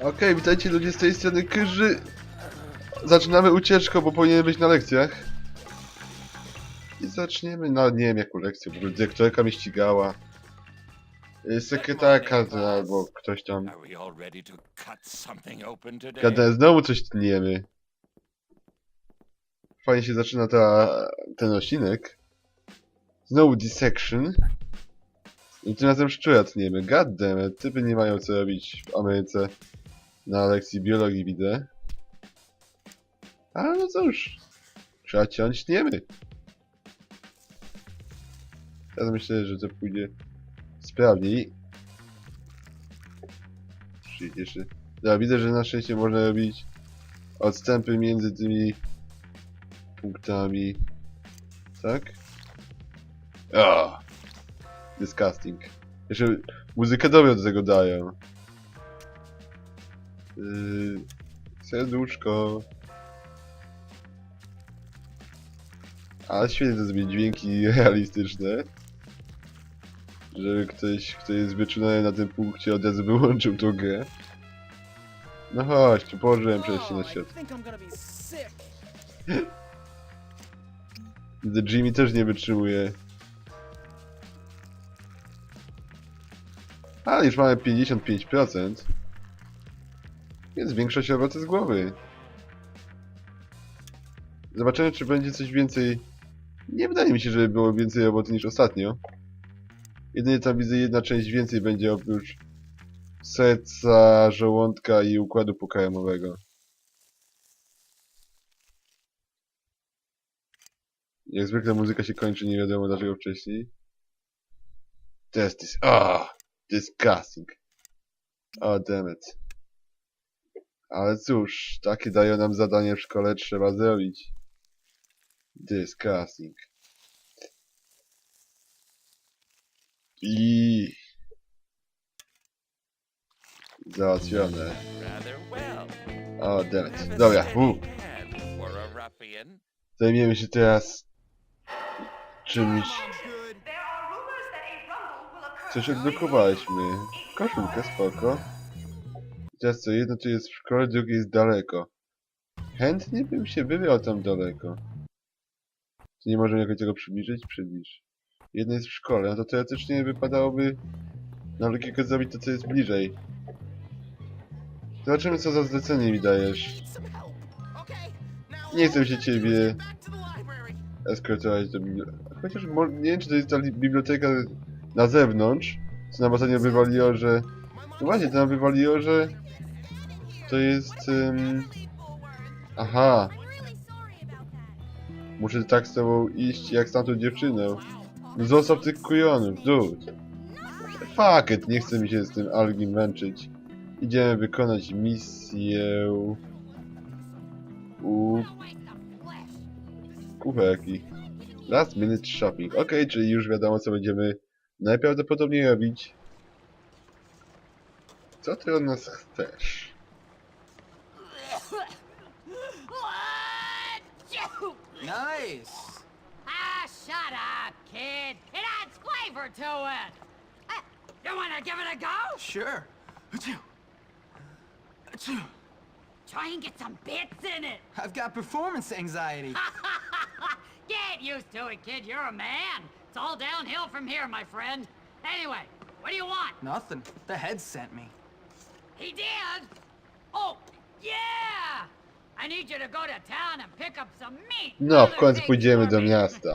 Okej, witajcie ludzie z tej strony Kyży. Zaczynamy ucieczkę, bo powinien być na lekcjach. I zaczniemy, no nie wiem jaką lekcję, bo dyrektorka mnie ścigała. Y, Sekretarka albo ktoś tam. Are we all ready to cut something open today? Gada, znowu coś tniemy. Fajnie się zaczyna ta, ten odcinek. Znowu dissection. I tym razem szczura tniemy. Goddammit, typy nie mają co robić w Ameryce na lekcji biologii widzę. Ale no cóż. Trzeba ciąć tniemy. Teraz myślę, że to pójdzie sprawniej. Czyli jeszcze ja widzę, że na szczęście można robić odstępy między tymi punktami. Tak? O! Disgusting. Jeszcze muzykę dobrą do tego dają. Yy, serduszko. Ale świetnie to zrobić dźwięki realistyczne. Żeby ktoś, kto jest wyczulony na tym punkcie od razu wyłączył tą grę. No chodź, tu położyłem przejście na Oh, I świat. Widzę, Jimmy też nie wytrzymuje. Ale już mamy 55%. Więc większość roboty z głowy. Zobaczymy, czy będzie coś więcej. Nie wydaje mi się, że było więcej roboty niż ostatnio. Jedynie tam widzę jedna część więcej będzie oprócz serca, żołądka i układu pokarmowego. Jak zwykle muzyka się kończy, nie wiadomo dlaczego wcześniej. Test is... Ah! Disgusting. Oh, damn it. Ale cóż, takie dają nam zadanie w szkole, trzeba zrobić. Disgusting. I... Załatwione. O, oh, damn it. Dobra, u. And for a ruffian, Zajmiemy się teraz czymś. Coś odblokowaliśmy. Koszulkę, spoko. Co, jedno tu jest w szkole, drugie jest daleko. Chętnie bym się wybrał tam daleko. Czy nie możemy jakoś tego przybliżyć? Przybliż. Jedno jest w szkole, no to teoretycznie wypadałoby na logikę zrobić to, co jest bliżej. Zobaczymy, co za zlecenie mi dajesz. Nie chcę się ciebie eskortować do biblioteki. Chociaż nie wiem, czy to jest ta li- biblioteka na zewnątrz, co nam ostatnio wywaliło, że... No właśnie, to nam wywaliło, że... To jest... ym, Aha, muszę tak z tobą iść, jak z tamtą dziewczyną. Zostaw tych kujonów, dude. Fuck it, nie chce mi się z tym Algim męczyć. Idziemy wykonać misję... U kucharki. Last minute shopping. Okej, czyli już wiadomo co będziemy najprawdopodobniej robić. Co ty od nas chcesz? Nice. Ah, shut up, kid. It adds flavor to it. Uh, you want to give it a go? Sure. Achoo. Achoo. Try and get some bits in it. I've got performance anxiety. get used to it, kid. You're a man. It's all downhill from here, my friend. Anyway, what do you want? Nothing. The head sent me. He did? Oh, yeah! I need you to go to town and pick up some meat. No, w other końcu things pójdziemy for do me. miasta.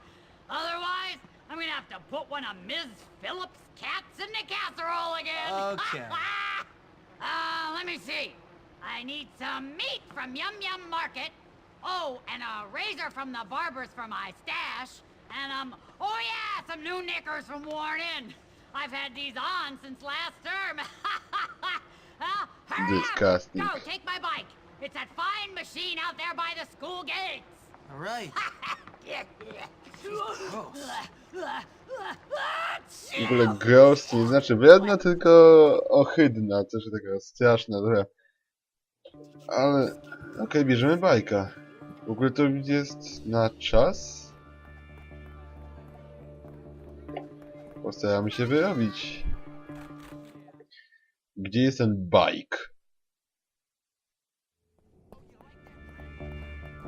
Otherwise, I'm gonna have to put one of Ms. Phillips' cats in the casserole again. Okay. uh, let me see. I need some meat from Yum Yum Market. Oh, and a razor from the barbers for my stash. And um, oh yeah, some new knickers from Worn In. I've had these on since last term. well, hurry Disgusting. up. Go, take my bike. It's that fine machine out there by the school gates. All right. W ogóle gross nie znaczy wredna, tylko ohydna, też taka straszna, dobra. Ale, okej, bierzemy bajka. W ogóle to jest na czas? Postaramy się wyrobić. Gdzie jest ten bike?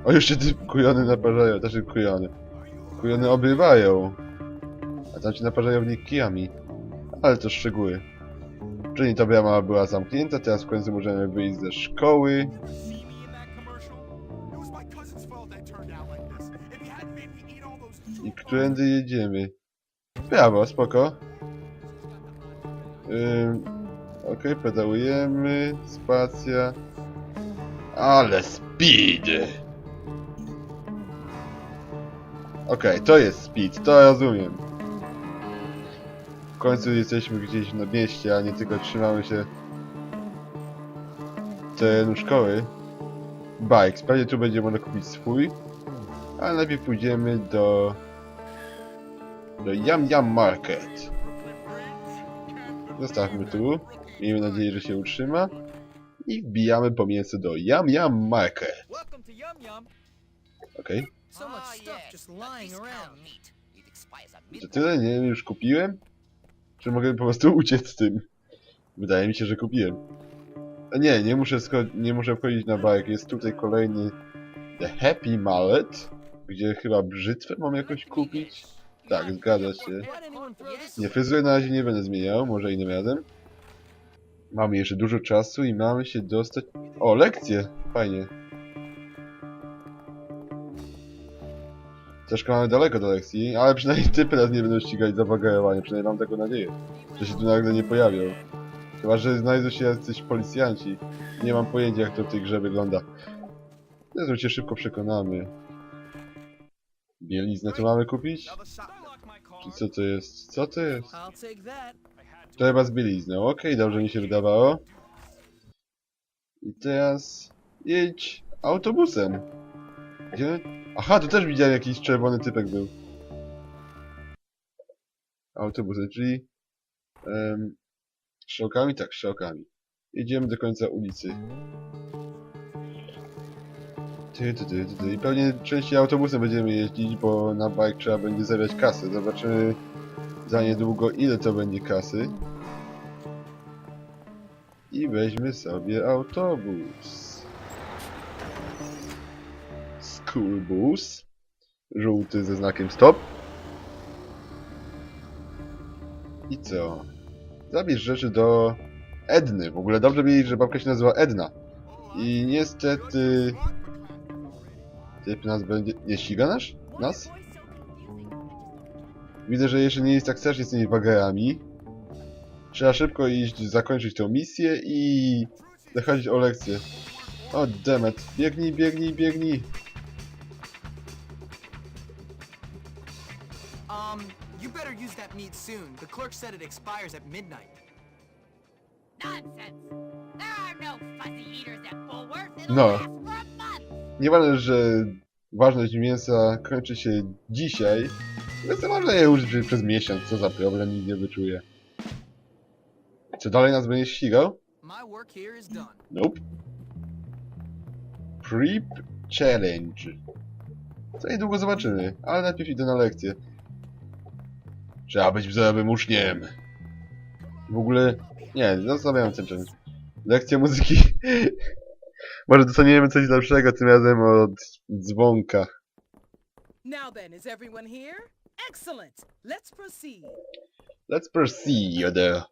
O, jeszcze ty kujony naparzają, znaczy kujony. Kujony obrywają. A tam ci naparzają w nich kijami. Ale to szczegóły. Czyli ta brama była zamknięta, teraz w końcu możemy wyjść ze szkoły. I którędy jedziemy? Brawo, spoko. Ym, Okej, pedałujemy. Spacja. Ale speed! Okej, to jest speed, to rozumiem. W końcu jesteśmy gdzieś na mieście, a nie tylko trzymamy się terenu szkoły. Bikes, pewnie tu będzie można kupić swój. Ale najpierw pójdziemy do... do Yam Yam Market. Zostawmy tu. Miejmy nadzieję, że się utrzyma. I wbijamy po mięso do Yam Yam Market. Welcome to Yum Yum. Okej. So much stuff just lying around. To tyle? Nie wiem, już kupiłem? Czy mogę po prostu uciec z tym? Wydaje mi się, że kupiłem. A nie, nie muszę, sko- nie muszę wchodzić na bajek. Jest tutaj kolejny The Happy Mallet, gdzie chyba brzytwę mam jakoś kupić. Tak, zgadza się. Nie, fryzury na razie nie będę zmieniał, może innym razem. Mamy jeszcze dużo czasu i mamy się dostać... O, lekcje! Fajnie. Troszkę mamy daleko do lekcji, ale przynajmniej typy nas nie będą ścigać za bagarowanie, przynajmniej mam taką nadzieję. Że się tu nagle nie pojawią. Chyba, że znajdą się jacyś policjanci. Nie mam pojęcia jak to w tej grze wygląda. Zresztą cię szybko przekonamy. Bieliznę tu mamy kupić? Czy co to jest? Co to jest? To. Chyba z bielizną. Okej, dobrze mi się wydawało. I teraz jedź autobusem. Gdzie? Aha, tu też widziałem jakiś czerwony typek był. Autobusem, czyli... Um? Tak, strzałkami. Jedziemy do końca ulicy. Ty, ty, ty, ty, ty. I pewnie częściej autobusem będziemy jeździć, bo na bike trzeba będzie zabrać kasę. Zobaczymy za niedługo ile to będzie kasy. I weźmy sobie autobus. School bus. Żółty ze znakiem stop. I co? Zabierz rzeczy do Edny. W ogóle dobrze wiedzieć, że babka się nazywa Edna. I niestety... Typ nas będzie... Nie ściga nas? Nas? Widzę, że jeszcze nie jest tak strasznie z tymi bagerami. Trzeba szybko iść, zakończyć tą misję i zachodzić o lekcję. O, demet. Biegnij, biegnij, biegnij. Meat soon. The clerk said it expires at midnight. Nonsense! There are no fuzzy eaters at Bullworth. It'll No. last for a month. Nieważne, że ważność mięsa kończy się dzisiaj, więc można je użyć przez miesiąc. Co za problem, nikt nie wyczuje. Czy dalej nas będzie ścigał? My work here is done. Nope. Prep Challenge. Co niedługo zobaczymy, ale najpierw idę na lekcję. Trzeba być wzorowym uczniem. W ogóle... Nie, zostawiam ten challenge. Lekcja muzyki. Może dostaniemy coś lepszego tym razem od dzwonka. Now then, is everyone here? Excellent. Let's proceed. Let's proceed.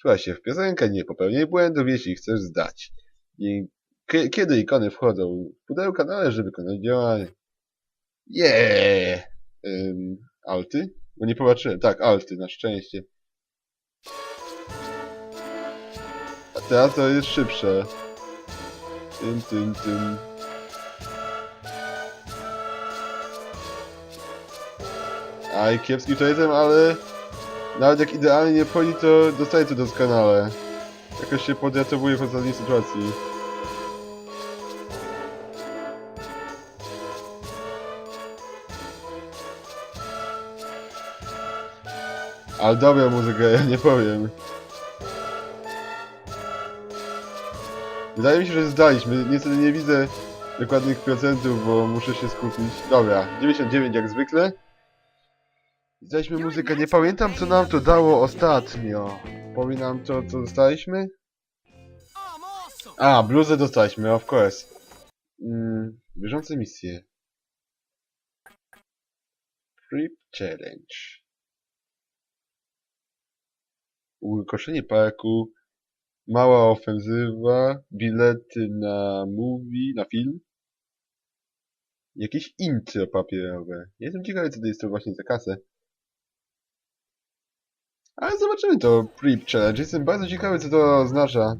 Słuchaj się w piosenkę, nie popełniaj błędów, jeśli chcesz zdać. I kie- kiedy ikony wchodzą w pudełka, należy wykonać działanie. Yeah! Ym, alty? Bo nie popatrzyłem. Tak, alty, na szczęście. A teraz to jest szybsze. Tym, tym, tym. Aj, kiepski to jestem, ale nawet jak idealnie nie wchodzi, to dostaję to doskonale. Jakoś się podjatowuję w ostatniej sytuacji. Ale dobra muzyka, ja nie powiem. Wydaje mi się, że zdaliśmy. Niestety nie widzę dokładnych procentów, bo muszę się skupić. Dobra, 99 jak zwykle. Zdaliśmy muzykę. Nie pamiętam, co nam to dało ostatnio. Powie nam to, co dostaliśmy? A, bluzę dostaliśmy, of course. Mm, bieżące misje. Creep Challenge. Ukoszenie parku. Mała ofensywa. Bilety na movie, na film. Jakieś intro papierowe. Jestem ciekawy, co to jest to właśnie za kasę. Ale zobaczymy to Creep Challenge. Jestem bardzo ciekawy, co to oznacza.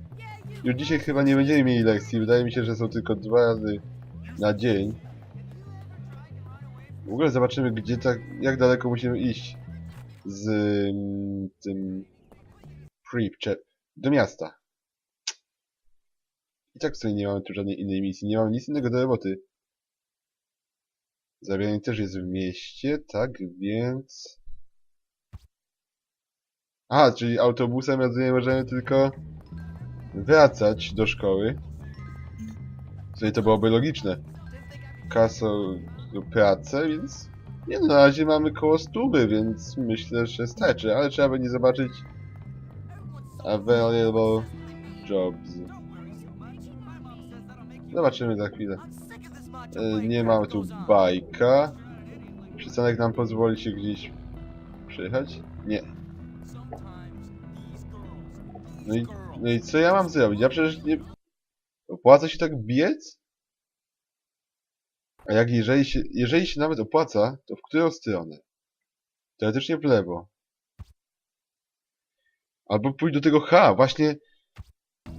Już dzisiaj chyba nie będziemy mieli lekcji. Wydaje mi się, że są tylko dwa razy na dzień. W ogóle zobaczymy, gdzie tak, jak daleko musimy iść z mm, tym Challenge. Do miasta. I tak sobie nie mamy tu żadnej innej misji. Nie mam nic innego do roboty. Zabieranie też jest w mieście, tak więc... Aha, czyli autobusem rozumiem możemy tylko wracać do szkoły. Czyli to byłoby logiczne. Kasą pracę, więc... Nie na razie mamy koło stówy, więc myślę, że starczy, ale trzeba będzie zobaczyć available jobs. Zobaczymy za chwilę. E, Nie mamy tu bajka. Przystanek nam pozwoli się gdzieś przyjechać? Nie. No i, no i co ja mam zrobić? Ja przecież nie... Opłaca się tak biec? A jak jeżeli się, jeżeli się nawet opłaca, to w którą stronę? Teoretycznie w lewo. Albo pójść do tego H, właśnie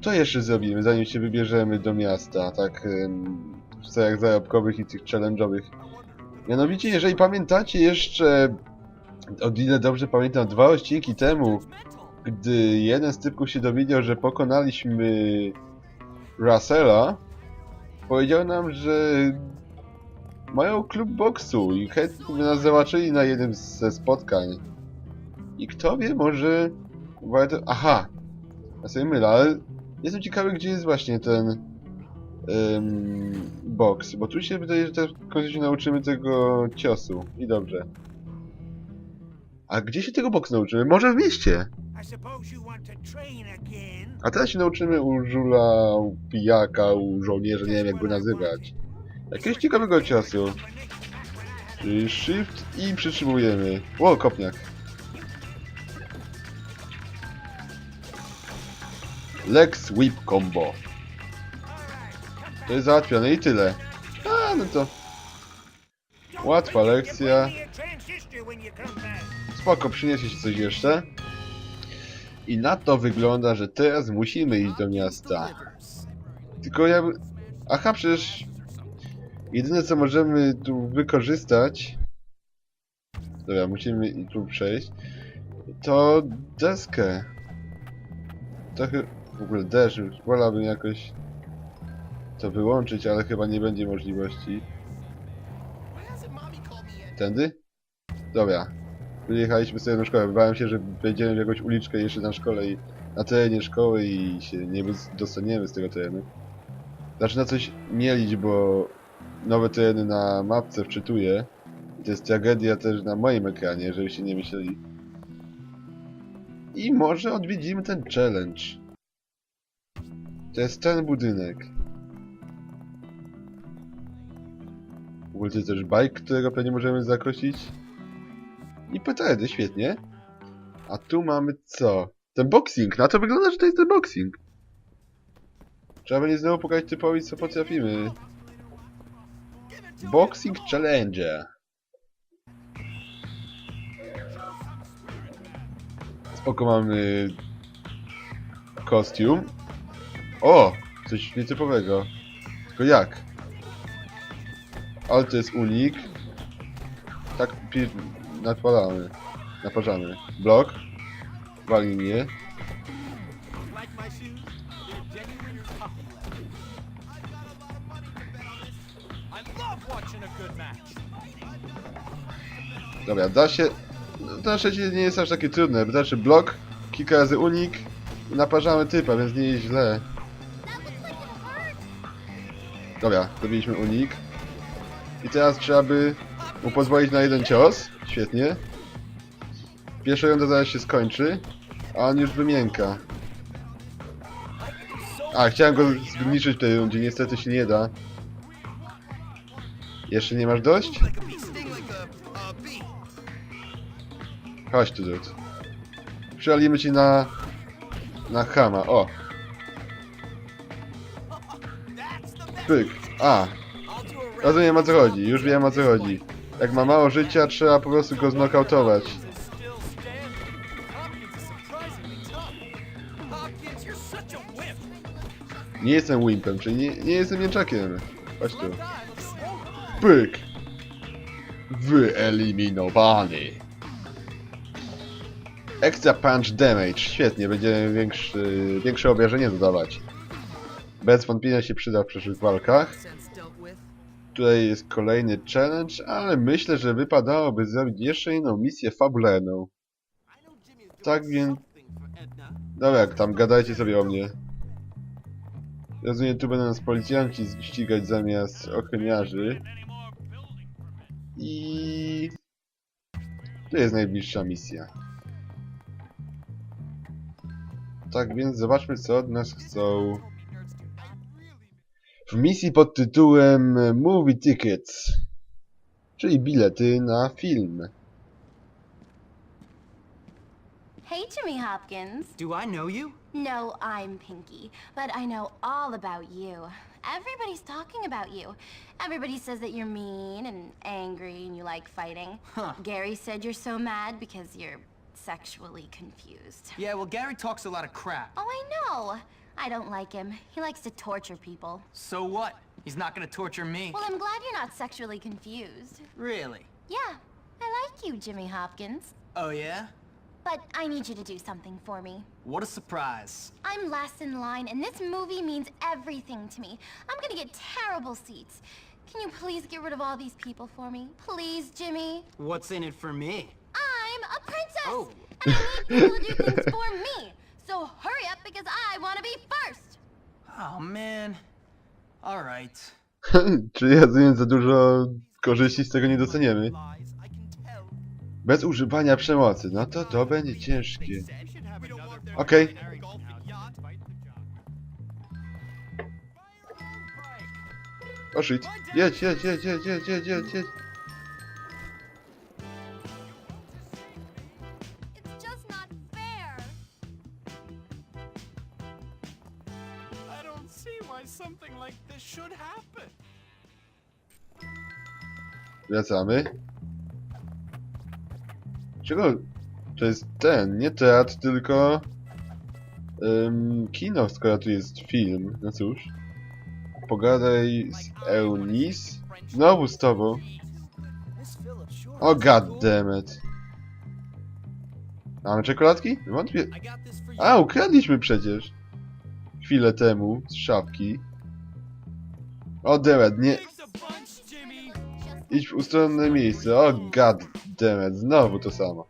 to jeszcze zrobimy, zanim się wybierzemy do miasta, tak w celach zarobkowych i tych challenge'owych. Mianowicie, jeżeli pamiętacie jeszcze, o ile dobrze pamiętam, dwa odcinki temu, gdy jeden z typków się dowiedział, że pokonaliśmy Russella, powiedział nam, że mają klub boksu i chętnie nas zobaczyli na jednym ze spotkań. I kto wie, może... Aha! Ja sobie mylę, ale jestem ciekawy, gdzie jest właśnie ten ym, boks, bo tu się wydaje, że też w końcu się nauczymy tego ciosu. I dobrze. A gdzie się tego boksu nauczymy? Może w mieście! A teraz się nauczymy u żula, u pijaka, u żołnierza, nie wiem jak go nazywać. Jakiegoś ciekawego ciosu. Czyli shift i przytrzymujemy. Ło, kopniak. Leg sweep combo. To jest załatwione i tyle. A, no to łatwa lekcja. Spoko, przyniesie się coś jeszcze. I na to wygląda, że teraz musimy iść do miasta. Tylko ja... Aha, przecież... Jedyne co możemy tu wykorzystać... Dobra, musimy tu przejść. To deskę. Trochę... W ogóle deszcz, wolałbym jakoś... To wyłączyć, ale chyba nie będzie możliwości. Tędy? Dobra. Wyjechaliśmy sobie do szkoły. Bałem się, że wejdziemy w jakąś uliczkę jeszcze na szkole i na terenie szkoły i się nie dostaniemy z tego terenu. Zaczyna coś mielić, bo nowe tereny na mapce wczytuję. I to jest tragedia też na moim ekranie, żebyście nie myśleli. I może odwiedzimy ten challenge. To jest ten budynek. W ogóle to jest też bajk, którego pewnie możemy zakosić. I petardy, świetnie. A tu mamy co? Ten boxing. Na to wygląda, że to jest ten boxing. Trzeba będzie znowu pokazać typowi, co potrafimy. Boxing Challenger. Spoko mamy kostium. O! Coś nietypowego. Tylko jak? Ale to jest unik. Tak pi- napalamy. Naparzamy. Blok. Wali mnie. Dobra, da się... To na szczęście nie jest aż takie trudne. Wystarczy blok, kilka razy unik i naparzamy typa, więc nie jest źle. Dobra, zrobiliśmy unik. I teraz trzeba by mu pozwolić na jeden cios. Świetnie. Pierwsza runda zaraz się skończy, a on już wymięka. A, chciałem go zniszczyć w tej rundzie, niestety się nie da. Jeszcze nie masz dość? Chodź tu, dude. Przylimy ci na... na chama, o. Pyk. A, rozumiem o co chodzi, już wiem o co chodzi. Jak ma mało życia, trzeba po prostu go znokautować. Nie jestem wimpem, czyli nie, nie jestem mięczakiem. Chodź tu. Pyk! Wyeliminowany. Extra punch damage. Świetnie, będziemy większy, większe obrażenie dodawać. Bez wątpienia się przyda w przyszłych walkach. Tutaj jest kolejny challenge, ale myślę, że wypadałoby zrobić jeszcze inną misję fabularną. Tak więc... Dobra, jak tam, gadajcie sobie o mnie. Rozumiem, tu będą nas policjanci ścigać zamiast ochroniarzy. I... Tu jest najbliższa misja. Tak więc zobaczmy, co od nas chcą. W misji pod tytułem Movie Tickets, czyli bilety na film. Hey, Jimmy Hopkins. Do I know you? No, I'm Pinky, but I know all about you. Everybody's talking about you. Everybody says that you're mean and angry and you like fighting. Huh. Gary said you're so mad because you're sexually confused. Yeah, well, Gary talks a lot of crap. Oh, I know. I don't like him. He likes to torture people. So what? He's not gonna torture me. Well, I'm glad you're not sexually confused. Really? Yeah, I like you, Jimmy Hopkins. Oh, yeah? But I need you to do something for me. What a surprise. I'm last in line, and this movie means everything to me. I'm gonna get terrible seats. Can you please get rid of all these people for me? Please, Jimmy? What's in it for me? I'm a princess! Oh. And I need people to do things for me. So hurry up because I wanna be first! Oh, man. All right. Czyli rozumiem, za dużo korzyści z tego nie tell. Bez używania przemocy. No to to będzie ciężkie. Okej. O shit. Jedź, jedź, jedź, jedź, jedź, jedź, jedź, Wracamy. Czego? To jest ten, nie teatr, tylko... Ym, kino, skoro tu jest film. No cóż. Pogadaj z Eunice. Znowu z tobą. O goddammit. Mamy czekoladki? Wątpię. A, ukradliśmy przecież. Chwilę temu z szafki. O, demet, nie. Idź w ustronne miejsce. O, goddammit. Znowu to samo.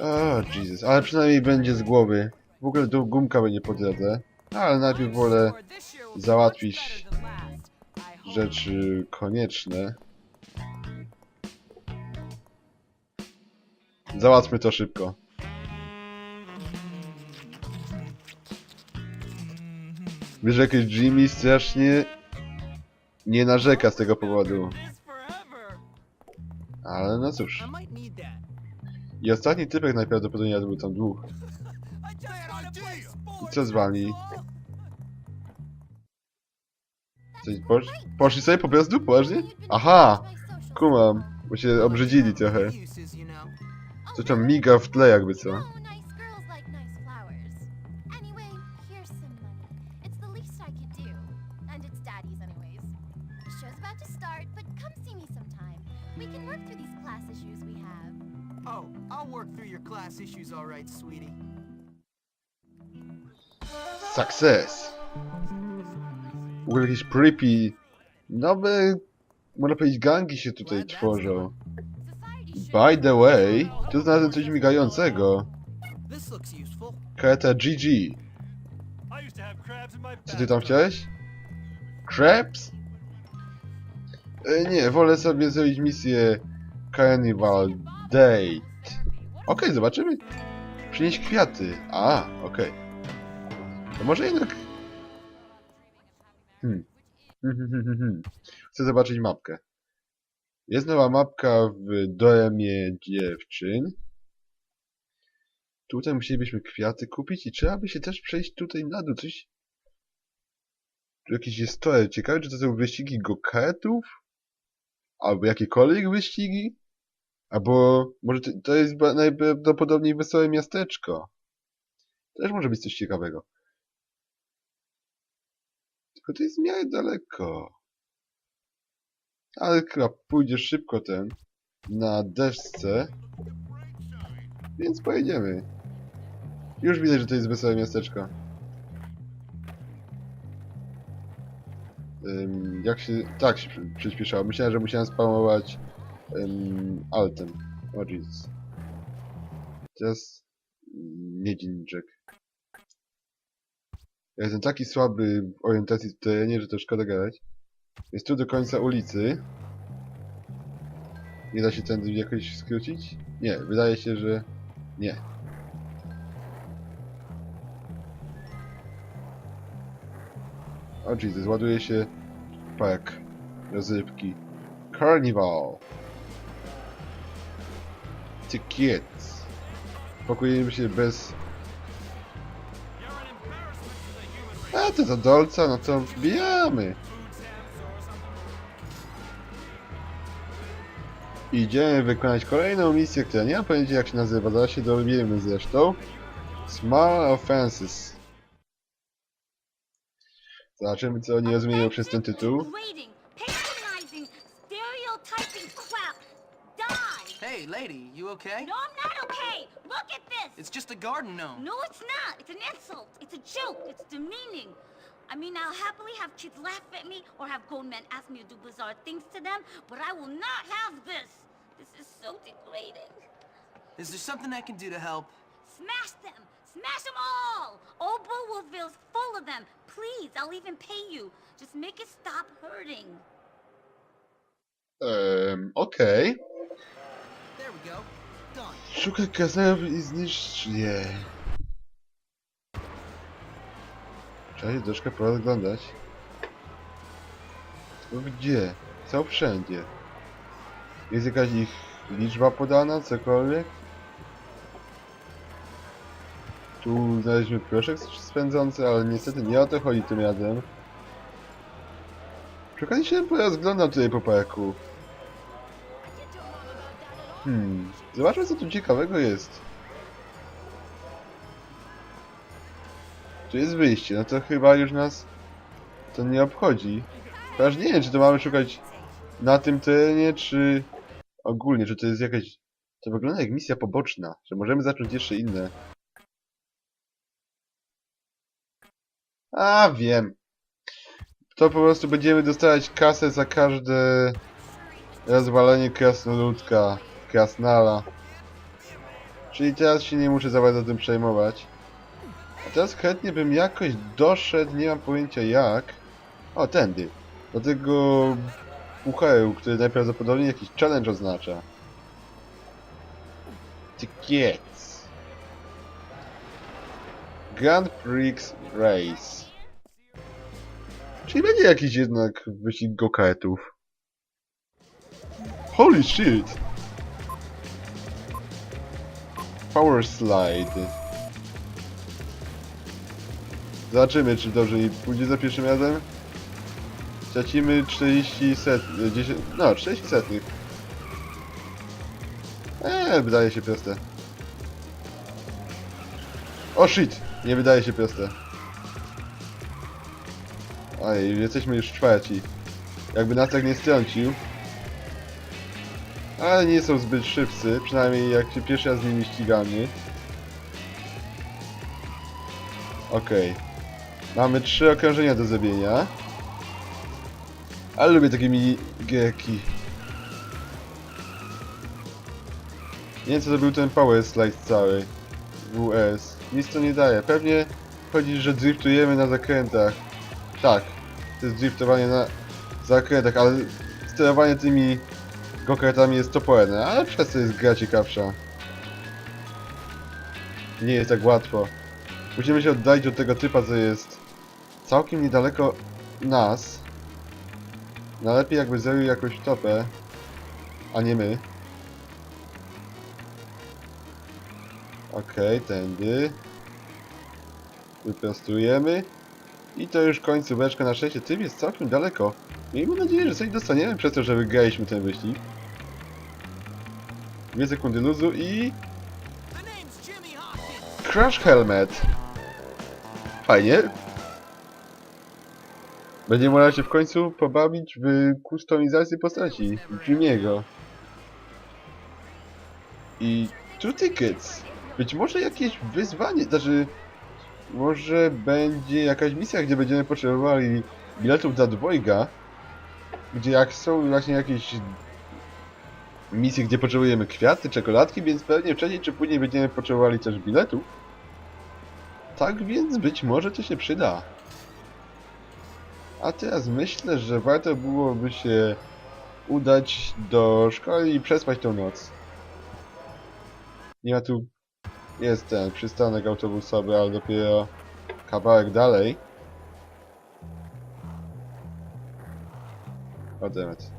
O, Jesus. Ale przynajmniej będzie z głowy. W ogóle tu gumka będzie po drodze. Ale najpierw wolę załatwić rzeczy konieczne. Załatwmy to szybko. Wiesz, jak jest Jimmy strasznie nie narzeka z tego powodu. Ale no cóż. I ostatni typek najprawdopodobniej był tam dwóch. I co z wami? Coś posz... Poszli sobie po prostu? Poważnie? Aha! Kumam, bo się obrzydzili trochę. Coś tam miga w tle jakby co. Success! W ogóle jakieś creepy... Nowe... Można powiedzieć gangi się tutaj tworzą. By the way, tu znalazłem coś migającego. Kareta GG. Co ty tam chciałeś? Crabs? E, nie, wolę sobie zrobić misję Carnival Date. Okej, zobaczymy. Przynieść kwiaty. A, okej. To może jednak... Hmm. Chcę zobaczyć mapkę. Jest nowa mapka w domie dziewczyn. Tutaj musielibyśmy kwiaty kupić i trzeba by się też przejść tutaj na dół. Coś... Tu jakiś jest tory. Ciekawe, czy to są wyścigi go-kartów? Albo jakiekolwiek wyścigi? Albo może to, to jest najprawdopodobniej wesołe miasteczko. Też może być coś ciekawego. To jest w miarę daleko. Ale chyba pójdzie szybko ten na deszce. Więc pojedziemy. Już widać, że to jest wesołe miasteczko. Ym, jak się... Tak się przy- przyspieszało. Myślałem, że musiałem spamować ym, altem. O Jesus. Teraz... mm, Nie dzienniczek. Ja jestem taki słaby w orientacji w terenie, że to szkoda gadać. Jest tu do końca ulicy. Nie da się tędy jakoś skrócić? Nie, wydaje się, że nie. O Jesus, ładuje się park rozrywki. Carnival. Tickets. Pokojemy się bez... A, to za dolca, no to wbijamy. Idziemy wykonać kolejną misję, która nie mam pojęcia jak się nazywa, zaraz się dowiemy zresztą. Small Offenses. Zobaczymy co oni rozumieją przez ten tytuł. Hey, lady, you okay? No, I'm not It's just a garden gnome. No, it's not. It's an insult. It's a joke. It's demeaning. I mean, I'll happily have kids laugh at me or have grown men ask me to do bizarre things to them, but I will not have this. This is so degrading. Is there something I can do to help? Smash them! Smash them all! Old Bullwoodville's full of them. Please, I'll even pay you. Just make it stop hurting. Um, ehm, okej. There we go. Szukaj kasnerów i zniszcz je. Trzeba się troszkę porozglądać. No gdzie? Są wszędzie. Jest jakaś ich liczba podana, cokolwiek? Tu znaleźliśmy proszek spędzący, ale niestety nie o to chodzi tym razem. Przy okazji się porozglądam tutaj po parku. Hmm, zobaczmy co tu ciekawego jest. Tu jest wyjście, no to chyba już nas to nie obchodzi. Chociaż nie wiem, czy to mamy szukać na tym terenie, czy ogólnie, czy to jest jakaś... To wygląda jak misja poboczna, że możemy zacząć jeszcze inne. A, wiem. To po prostu będziemy dostawać kasę za każde rozwalenie krasnoludka, krasnala. Czyli teraz się nie muszę za bardzo tym przejmować. A teraz chętnie bym jakoś doszedł, nie mam pojęcia jak. O, tędy. Do tego puchełu, który najprawdopodobniej jakiś challenge oznacza. Tickets. Grand Prix Race. Czyli będzie jakiś jednak wyścig go-kartów. Holy shit! Power slide. Zobaczymy, czy dobrze mi pójdzie za pierwszym razem. Tracimy 40 set... 10, no, 40 setnych. Eee, wydaje się proste. O shit! Nie wydaje się proste. Oj, jesteśmy już czwarci. Jakby nas tak nie strącił. Ale nie są zbyt szybcy, przynajmniej jak się pierwszy raz z nimi ścigamy. Okej. Mamy trzy okrążenia do zrobienia. Ale lubię takie mini gierki. Nie wiem co to był ten power slide cały. WS. Nic to nie daje. Pewnie chodzi, że driftujemy na zakrętach. Tak. To jest driftowanie na zakrętach, ale sterowanie tymi go-kartami jest toporne, ale przez to jest gra ciekawsza. Nie jest tak łatwo. Musimy się oddalić od tego typa, co jest całkiem niedaleko nas. Najlepiej jakby zrobił jakąś topę, a nie my. Okej, tędy. Wyprostujemy. I to już końcóweczka na szczęście. Tym jest całkiem daleko. Miejmy nadzieję, że coś dostaniemy przez to, że wygraliśmy ten wyścig. Dwie sekundy luzu i... Crash Helmet. Fajnie. Będzie można się w końcu pobawić w kustomizację postaci Jimmy'ego. I two tickets. Być może jakieś wyzwanie, znaczy... Może będzie jakaś misja, gdzie będziemy potrzebowali biletów dla dwojga. Gdzie jak są właśnie jakieś misje, gdzie potrzebujemy kwiaty, czekoladki, więc pewnie wcześniej czy później będziemy potrzebowali też biletów. Tak więc być może to się przyda. A teraz myślę, że warto byłoby się udać do szkoły i przespać tą noc. Ma tu... Jest ten przystanek autobusowy, ale dopiero kawałek dalej. O demet.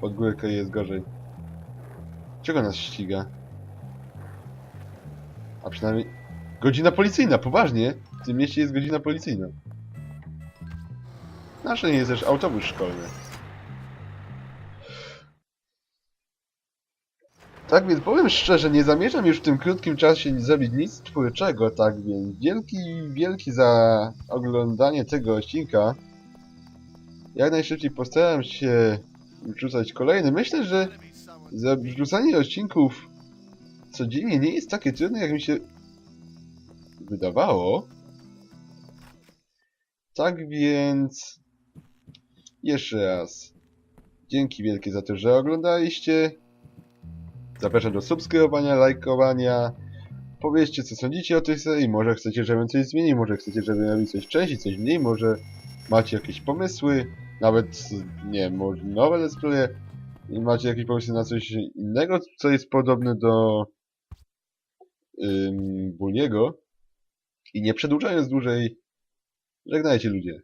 Pod górkę jest gorzej. Czego nas ściga? A przynajmniej... Godzina policyjna, poważnie! W tym mieście jest godzina policyjna. Nasze jest też autobus szkolny. Tak więc powiem szczerze, nie zamierzam już w tym krótkim czasie zrobić nic twórczego, tak więc wielki, wielki za oglądanie tego odcinka. Jak najszybciej postaram się wrzucać kolejny. Myślę, że wrzucanie odcinków codziennie nie jest takie trudne, jak mi się wydawało. Tak więc jeszcze raz dzięki wielkie za to, że oglądaliście. Zapraszam do subskrybowania, lajkowania. Powiedzcie co sądzicie o tej serii, może chcecie, żebym coś zmienił, może chcecie, żebym robił coś częściej, coś mniej, może macie jakieś pomysły, nawet, nie może nowe let's i macie jakieś pomysły na coś innego, co jest podobne do ym, Bulliego. I nie przedłużając dłużej, żegnajcie ludzie.